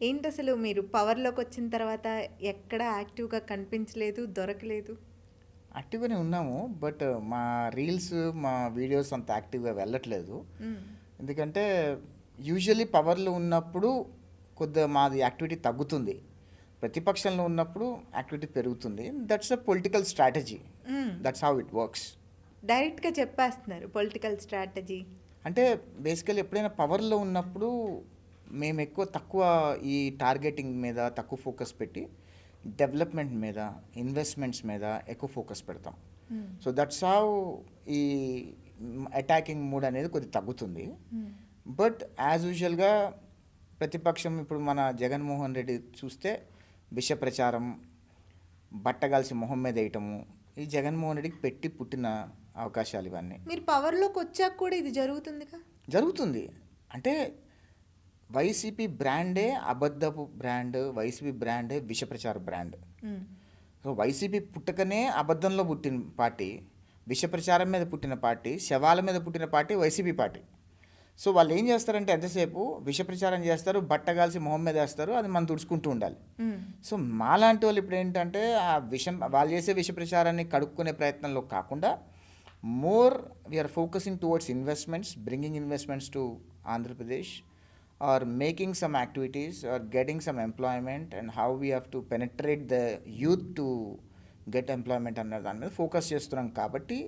ఏంటి అసలు మీరు పవర్లోకి వచ్చిన తర్వాత ఎక్కడ యాక్టివ్గా కనిపించలేదు దొరకలేదు? యాక్టివ్గానే ఉన్నాము బట్ మా రీల్స్ మా వీడియోస్ అంత యాక్టివ్గా వెళ్ళట్లేదు. ఎందుకంటే యూజువల్లీ పవర్లో ఉన్నప్పుడు కొద్దిగా మాది యాక్టివిటీ తగ్గుతుంది. ప్రతిపక్షంలో ఉన్నప్పుడు యాక్టివిటీ పెరుగుతుంది. That's a political strategy. That's how it works డైరెక్ట్గా చెప్పేస్తున్నారు పొలిటికల్ స్ట్రాటజీ అంటే బేసికల్లీ ఎప్పుడైనా పవర్లో ఉన్నప్పుడు మేము ఎక్కువ తక్కువ ఈ టార్గెటింగ్ మీద తక్కువ ఫోకస్ పెట్టి డెవలప్మెంట్ మీద ఇన్వెస్ట్మెంట్స్ మీద ఎక్కువ ఫోకస్ పెడతాం. సో దట్స్ హౌ ఈ అటాకింగ్ మూడ్ అనేది కొద్దిగా తగ్గుతుంది. బట్ యాజ్ యూజువల్గా ప్రతిపక్షం ఇప్పుడు మన జగన్మోహన్ రెడ్డి చూస్తే విష ప్రచారం బట్టగాల్సి మొహం మీద వేయటము ఈ జగన్మోహన్ రెడ్డికి పెట్టి పుట్టిన అవకాశాలు ఇవన్నీ. మీరు పవర్లోకి వచ్చాక కూడా ఇది జరుగుతుందిగా? జరుగుతుంది. అంటే వైసీపీ బ్రాండే అబద్ధపు బ్రాండ్ వైసీపీ బ్రాండే విష ప్రచార బ్రాండ్. సో వైసీపీ పుట్టకనే అబద్ధంలో పుట్టిన పార్టీ విష ప్రచారం మీద పుట్టిన పార్టీ శవాల మీద పుట్టిన పార్టీ వైసీపీ పార్టీ సో వాళ్ళు ఏం చేస్తారంటే ఎంతసేపు విష ప్రచారం చేస్తారు బట్టగాల్సి మొహం మీద వేస్తారు అది మనం తుడుచుకుంటూ ఉండాలి. సో మాలాంటి వాళ్ళు ఇప్పుడు ఏంటంటే ఆ విషం వాళ్ళు చేసే విష ప్రచారాన్ని కడుక్కునే ప్రయత్నంలో కాకుండా more we're focusing towards investments bringing investments to Andhra Pradesh or making some activities or getting some employment and how we have to penetrate the youth to get employment అన్న దాని మీద ఫోకస్ చేస్తున్నాం కాబట్టి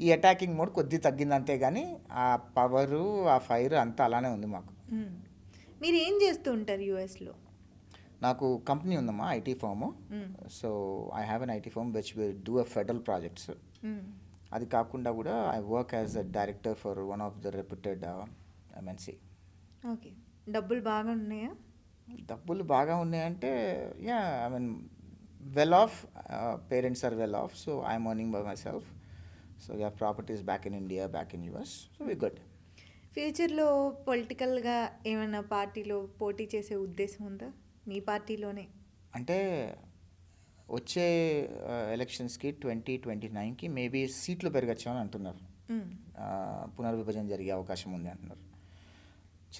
ఈ అటాకింగ్ మోడ్ కొద్ది తగ్గింది అంతే కానీ ఆ పవరు ఆ ఫైర్ అంతా అలానే ఉంది మాకు. మ్మ్. మీరు ఏం చేస్తూ ఉంటారు యూఎస్లో నాకు కంపెనీ ఉందమ్మా IT hmm. So I have an IT firm which will do a federal projects. అది కాకుండా కూడా I work as a director for one of the reputed MNC okay డబ్బులు బాగా ఉన్నాయా? డబ్బులు బాగా ఉన్నాయంటే yeah I mean well off parents are well off so I'm earning by myself so yeah properties back in India back in US so we good ఫ్యూచర్లో పొలిటికల్గా ఏమైనా పార్టీలో పోటీ చేసే ఉద్దేశం ఉందా? మీ పార్టీలోనే? అంటే వచ్చే ఎలక్షన్స్కి ట్వంటీ ట్వంటీ నైన్కి మేబీ సీట్లు పెరగచ్చామని అంటున్నారు. మ్మ్. ఆ, పునర్విభజన జరిగే అవకాశం ఉంది అంటున్నారు.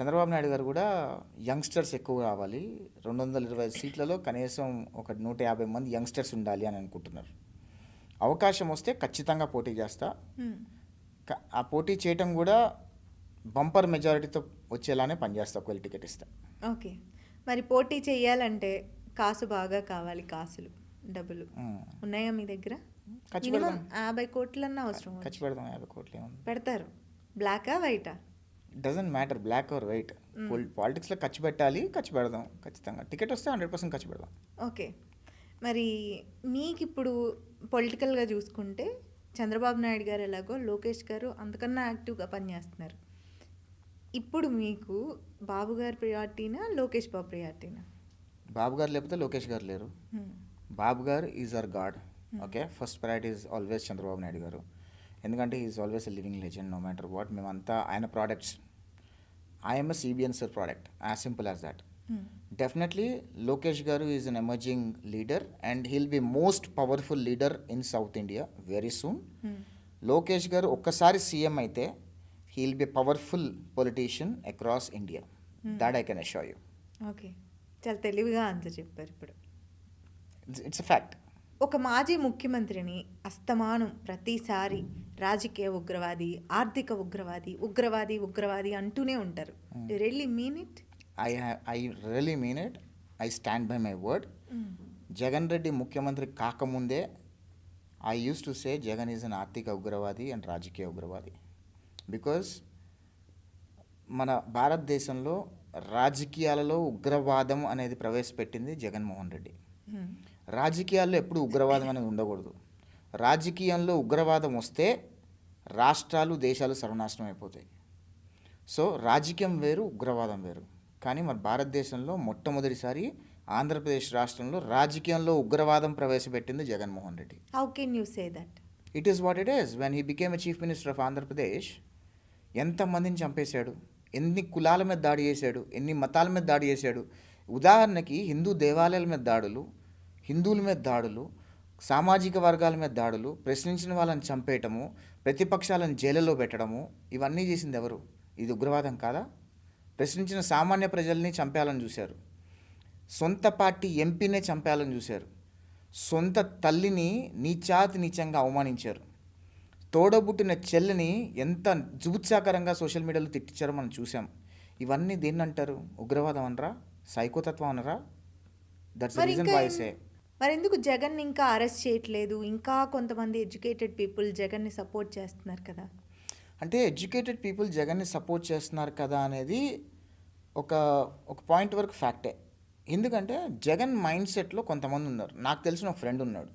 చంద్రబాబు నాయుడు గారు కూడా యంగ్స్టర్స్ ఎక్కువ రావాలి రెండు వందల ఇరవై సీట్లలో కనీసం ఒక నూట యాభై మంది యంగ్స్టర్స్ ఉండాలి అని అనుకుంటున్నారు. అవకాశం వస్తే ఖచ్చితంగా పోటీ చేస్తా. ఆ పోటీ చేయటం కూడా బంపర్ మెజారిటీతో వచ్చేలానే పనిచేస్తా ఒకవేళ టికెట్ ఇస్తా. ఓకే. మరి పోటీ చేయాలంటే కాసు బాగా కావాలి కాసులు డబ్బులు. ఉన్నాయా మీ దగ్గర. యాభై కోట్లన్నా అవసరం ఖర్చు పెడదాం యాభై కోట్లు పెడతారు. బ్లాకా వైటా? Doesn't matter black or white పాలిటిక్స్లో ఖర్చు పెట్టాలి ఖర్చు పెడదాం ఖచ్చితంగా. టికెట్ వస్తే హండ్రెడ్ పర్సెంట్ ఖర్చు పెడదాం. ఓకే. మరి మీకు ఇప్పుడు పొలిటికల్గా చూసుకుంటే చంద్రబాబు నాయుడు గారు ఎలాగో లోకేష్ గారు అంతకన్నా యాక్టివ్గా పనిచేస్తున్నారు. ఇప్పుడు మీకు బాబు గారి ప్రియారిటీనా లోకేష్ బాబు ప్రియారిటీనా? బాబు గారు లేకపోతే లోకేష్ గారు లేరు. Babu garu is our god. Okay? First priority is always Chandrababu Naidu garu. ఎందుకంటే is always a living legend no matter what మేమంతా ఆయన products I'm a CBN sir product as simple as that. Definitely Lokesh garu is an emerging leader and he'll be most powerful leader in South India very soon. Lokesh garu ఒక్కసారి CM అయితే he'll be powerful politician across India that I can assure you okay చాలా తెలివిగా answer చెప్పారు ఇప్పుడు. It's fact ఒక మాజీ ముఖ్యమంత్రిని అస్తమానం ప్రతిసారి రాజకీయ ఉగ్రవాది ఆర్థిక ఉగ్రవాది ఉగ్రవాది ఉగ్రవాది అంటూనే ఉంటారు. Really mean it I I really mean it I stand by my word Jagan Reddy ముఖ్యమంత్రి కాకముందే I use to say Jagan is an ఆర్థిక ఉగ్రవాది అండ్ రాజకీయ ఉగ్రవాది. బికాస్ మన భారతదేశంలో రాజకీయాలలో ఉగ్రవాదం అనేది ప్రవేశపెట్టింది జగన్మోహన్ రెడ్డి. రాజకీయాల్లో ఎప్పుడు ఉగ్రవాదం అనేది ఉండకూడదు. రాజకీయంలో ఉగ్రవాదం వస్తే రాష్ట్రాలు దేశాలు సర్వనాశనం అయిపోతాయి. సో రాజకీయం వేరు ఉగ్రవాదం వేరు. కానీ మన భారతదేశంలో మొట్టమొదటిసారి ఆంధ్రప్రదేశ్ రాష్ట్రంలో రాజకీయంలో ఉగ్రవాదం ప్రవేశపెట్టింది Jaganmohan Reddy. How can you say that it is what it is when he became a chief minister of Andhra Pradesh ఎంతమందిని చంపేశాడు? ఎన్ని కులాల మీద దాడి చేశాడు? ఎన్ని మతాల మీద దాడి చేశాడు? ఉదాహరణకి హిందూ దేవాలయాల మీద దాడులు హిందువుల మీద దాడులు సామాజిక వర్గాల మీద దాడులు ప్రశ్నించిన వాళ్ళని చంపేయటము ప్రతిపక్షాలను జైలులో పెట్టడము ఇవన్నీ చేసింది ఎవరు? ఇది ఉగ్రవాదం కాదా? ప్రశ్నించిన సామాన్య ప్రజల్ని చంపేయాలని చూశారు. సొంత పార్టీ ఎంపీనే చంపేయాలని చూశారు. సొంత తల్లిని నీచాతి నీచంగా అవమానించారు. తోడబుట్టిన చెల్లిని ఎంత జుగుత్సాకరంగా సోషల్ మీడియాలో తిట్టించారో మనం చూసాం ఇవన్నీ దేన్ని అంటారు ఉగ్రవాదం అనరా? సైకోతత్వం అనరా? దట్స్ రీజన్ ఏం- సే మరి ఎందుకు జగన్ ఇంకా అరెస్ట్ చేయట్లేదు? ఇంకా కొంతమంది ఎడ్యుకేటెడ్ పీపుల్ జగన్ని సపోర్ట్ చేస్తున్నారు కదా. అంటే ఎడ్యుకేటెడ్ పీపుల్ జగన్ని సపోర్ట్ చేస్తున్నారు కదా అనేది ఒక ఒక పాయింట్ వరకు ఫ్యాక్టే. ఎందుకంటే జగన్ మైండ్ సెట్లో కొంతమంది ఉన్నారు. నాకు తెలిసిన ఒక ఫ్రెండ్ ఉన్నాడు.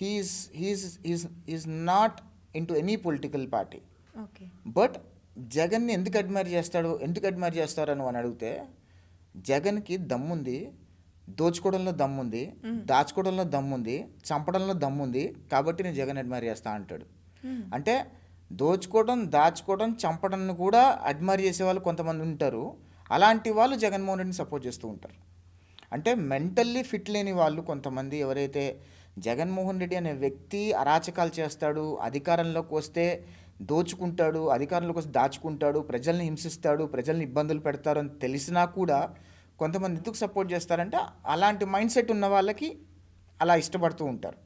He's he's is is not in to any political party. Okay. But జగన్ని ఎందుకు అడ్మైర్ చేస్తాడు ఎందుకు అడ్మైర్ చేస్తారు అని అని అడిగితే జగన్కి దమ్ముంది దోచుకోవడంలో దమ్ముంది దాచుకోవడంలో దమ్ముంది చంపడంలో దమ్ముంది కాబట్టి నేను జగన్ అడ్మైర్ చేస్తా అంటాడు. అంటే దోచుకోవడం దాచుకోవడం చంపడం కూడా అడ్మైర్ చేసే వాళ్ళు కొంతమంది ఉంటారు. అలాంటి వాళ్ళు జగన్మోహన్ రెడ్డిని సపోర్ట్ చేస్తూ ఉంటారు. అంటే మెంటల్లీ ఫిట్ లేని వాళ్ళు కొంతమంది ఎవరైతే జగన్మోహన్ రెడ్డి అనే వ్యక్తి అరాచకాలు చేస్తాడు అధికారంలోకి వస్తే దోచుకుంటాడు అధికారంలోకి వస్తే దాచుకుంటాడు ప్రజల్ని హింసిస్తాడు ప్రజల్ని ఇబ్బందులు పెడతారు అని తెలిసినా కూడా కొంతమంది ఎందుకు సపోర్ట్ చేస్తారంటే అలాంటి మైండ్ సెట్ ఉన్న వాళ్ళకి అలా ఇష్టపడుతూ ఉంటారు.